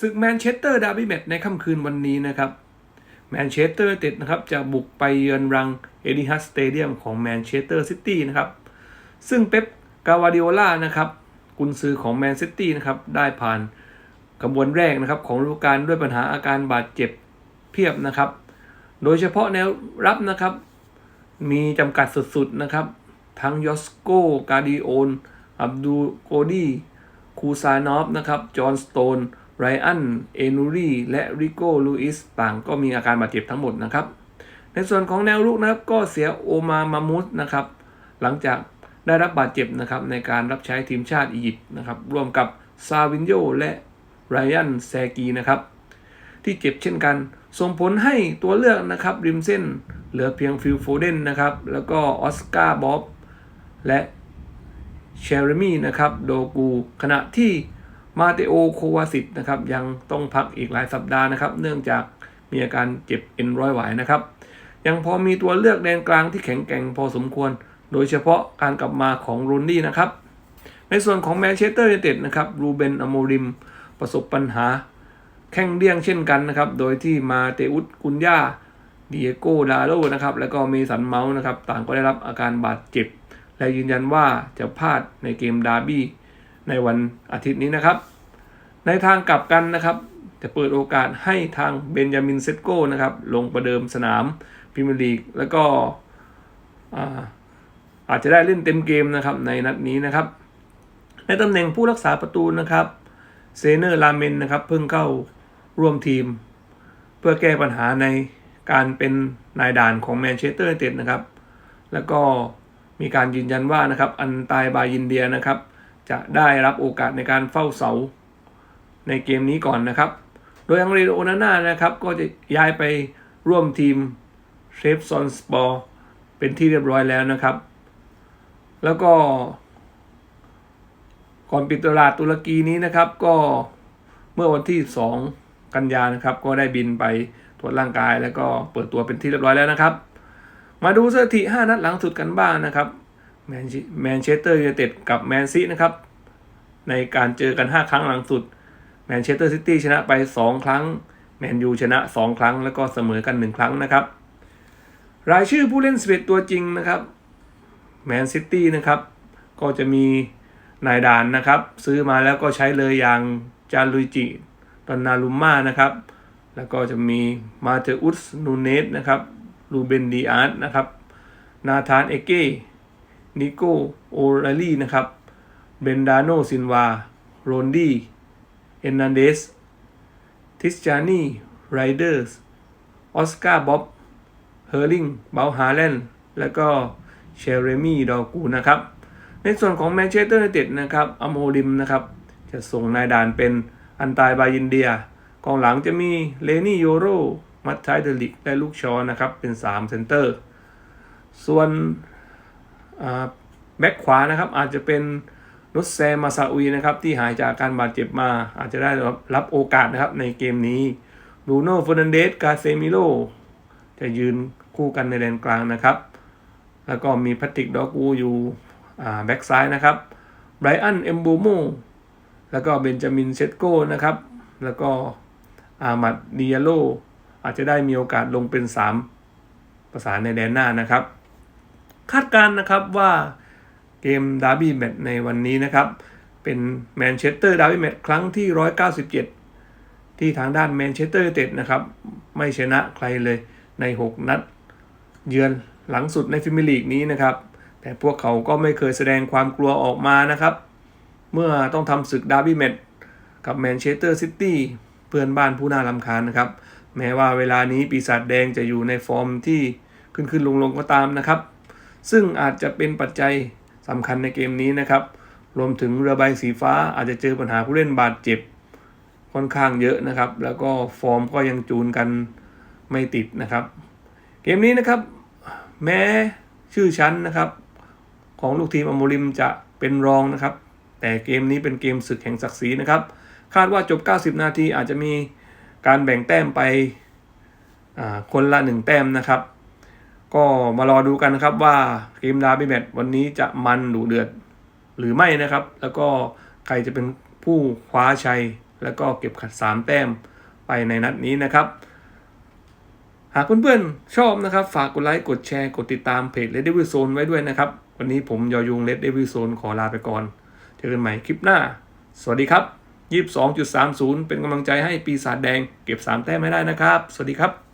ศึกแมนเชสเตอร์ดาร์บี้แมตช์ในค่ำคืนวันนี้นะครับแมนเชสเตอร์เต็ดนะครับจะบุกไปเยือนรังเอดิฮัสสเตเดียมของแมนเชสเตอร์ซิตี้นะครับ ซึ่งเป๊ปกาวาดิโอลานะครับกุนซือของแมนซิตี้นะครับได้ผ่านกระบวนแรกนะครับของฤดูกาลด้วยปัญหาอาการบาดเจ็บเพียบนะครับ โดยเฉพาะแนวรับนะครับ มีจำกัดสุดๆนะครับ ทั้งยอสโกกาดิโอน อับดูโกดีคูซานอฟนะครับ จอห์นสโตน ไรอัน เอนูรีและริโก้ลูอิสต่างก็มีอาการบาดเจ็บทั้งหมดนะครับ ในส่วนของแนวรุกนะครับก็เสียโอมามามุสนะครับ หลังจากได้รับบาดเจ็บนะครับในการรับใช้ทีมชาติอียิปต์นะครับร่วมกับซาวินโยและไรอันแซกีนะครับที่เจ็บเช่นกัน ส่งผลให้ตัวเลือกนะครับริมเส้นเหลือเพียงฟิลโฟเดนนะครับแล้วก็ออสการ์บ๊อบและเชเรมี่นะครับโดกูขณะที่ มาเตโอโควาสิตนะครับยังต้องพักอีกหลายสัปดาห์นะครับเนื่องจากมีอาการเจ็บเอ็นร้อยหวายนะครับยังพอมีตัวเลือกแดนกลางที่แข็งแกร่งพอสมควร โดยเฉพาะการกลับมาของรูนดี้นะครับ ในส่วนของแมนเชสเตอร์ยูไนเต็ดนะครับรูเบนอโมริมประสบปัญหาแข่งเดี้ยงเช่นกันนะครับ โดยที่มาเตอุสกุนยาดิเอโกดาโลนะครับ แล้วก็เมสันเมาส์นะครับ ต่างก็ได้รับอาการบาดเจ็บ และยืนยันว่าจะพลาดในเกมดาร์บี้ ในวันอาทิตย์นี้นะครับ ในทางกลับกันนะครับ จะเปิดโอกาสให้ทางเบนจามินเซตโก้นะครับ ลงประเดิมสนามพรีเมียร์ลีกแล้วก็อาอาจจะได้เล่นเต็มเกมนะครับในนัดนี้นะครับ ในตำแหน่งผู้รักษาประตูนะครับเซเนอร์ลาเมนนะครับเพิ่งเข้าร่วมทีม เพื่อแก้ปัญหาในการเป็นนายด่านของแมนเชสเตอร์ยูไนเต็ดนะครับ แล้วก็มีการยืนยันว่านะครับอันตายบายินเดียนะครับ จะได้รับโอกาสในการเฝ้าเสาในเกมนี้ก่อนนะครับ โดยอังเรโอนาน่านะครับก็จะย้ายไปร่วมทีมเชฟซอนสปอร์เป็นที่เรียบร้อยแล้วนะครับ แล้วก็ ก่อนปิดตลาดตุรกีนี้นะครับ ก็เมื่อวันที่ 2 กันยานะครับ ก็ได้บินไปตรวจร่างกายแล้วก็เปิดตัวเป็นที่เรียบร้อยแล้วนะครับ มาดูสถิติ 5 นัดหลังสุดกันบ้างนะครับ แมนเชสเตอร์ยูไนเต็ดกับแมนซีนะครับ ในการเจอกัน 5 ครั้งหลังสุดแมนเชสเตอร์ซิตี้ชนะไป 2 ครั้ง แมนยูชนะ 2 ครั้ง แล้วก็เสมอกัน 1 ครั้งนะครับ รายชื่อผู้เล่น11ตัวจริงนะครับแมนซิตี้นะครับ ก็จะมีนายดานนะครับ ซื้อมาแล้วก็ใช้เลยอย่างจาลุยจิตอนนาลุมมานะครับ แล้วก็จะมีมาเตอุสนูเนสนะครับลูเบนดีอาร์ตนะครับ นาธานเอเก้ นิโกโอเรลี่นะครับ เบนดาโนซินวา โรนดี้ เอนนันเดส ทิสจานีไรเดอร์ส ออสการ์บ๊อบเฮอร์ลิงเบลฮาแลนแล้วก็เชเรมี่ดอกูนะครับ ในส่วนของแมนเชสเตอร์ยูไนเต็ดนะครับอโมริมนะครับ จะส่งนายด่านเป็นอันตายบายินเดีย กองหลังจะมีเลนี่โยโร มัตไทเดลิก และลูกชอนะครับ เป็น 3 เซนเตอร์ ส่วน แบ็คขวานะครับอาจจะเป็นนุสแซมาซาอุยนะครับที่หายจากการบาดเจ็บมา อาจจะได้รับโอกาสนะครับในเกมนี้ลูโน่ฟอร์นันเดสกาเซมิโลจะยืนคู่กันในแดนกลางนะครับ แล้วก็มีแพตติกดอกูอยู่แบ็กซ้ายนะครับไบรอันเอมโบโมแล้วก็เบนจามินเซตโก้นะครับ แล้วก็อามัดดิยาโลอาจจะได้มีโอกาสลงเป็น 3 ประสานในแดนหน้านะครับ คาดการณ์นะครับว่าเกมดาร์บี้แมตช์ในวันนี้นะครับ เป็นแมนเชสเตอร์ดาร์บี้แมตช์ครั้งที่ 197 ที่ทางด้านแมนเชสเตอร์เต็ดนะครับ ไม่ชนะใครเลยใน 6 นัด เยือนหลังสุดในฟิมิลีกนี้นะครับ แต่พวกเขาก็ไม่เคยแสดงความกลัวออกมานะครับ เมื่อต้องทำศึกดาร์บี้แมตช์กับแมนเชสเตอร์ซิตี้เพื่อนบ้านผู้น่ารำคาญนะครับ แม้ว่าเวลานี้ปีศาจแดงจะอยู่ในฟอร์มที่ขึ้นขึ้นลงลงก็ตามนะครับ ซึ่งอาจจะเป็นปัจจัยสำคัญในเกมนี้นะครับ รวมถึงเรือใบสีฟ้าอาจจะเจอปัญหาผู้เล่นบาดเจ็บค่อนข้างเยอะนะครับ แล้วก็ฟอร์มก็ยังจูนกันไม่ติดนะครับ เกมนี้นะครับ แม้ชื่อชั้นนะครับ ของลูกทีมอโมริมจะเป็นรองนะครับ แต่เกมนี้เป็นเกมศึกแห่งศักดิ์ศรีนะครับ คาดว่าจบ 90 นาทีอาจจะมีการแบ่งแต้มไปคนละ 1 แต้มนะครับ ก็มารอดูกันนะครับว่าเกมดาร์บี้แมตช์วันนี้จะมันดุเดือดหรือไม่นะครับ แล้วก็ใครจะเป็นผู้คว้าชัย แล้วก็เก็บขัด3แต้มไปในนัดนี้นะครับ หากเพื่อนๆชอบนะครับ ฝากกดไลค์กดแชร์กดติดตามเพจ Red Devil Zone ไว้ด้วยนะครับ วันนี้ผมยอยุง Red Devil Zone ขอลาไปก่อน เจอกันใหม่คลิปหน้า สวัสดีครับ 22.30 เป็นกำลังใจให้ปีศาจแดง เก็บ3แต้มไม่ได้นะครับ สวัสดีครับ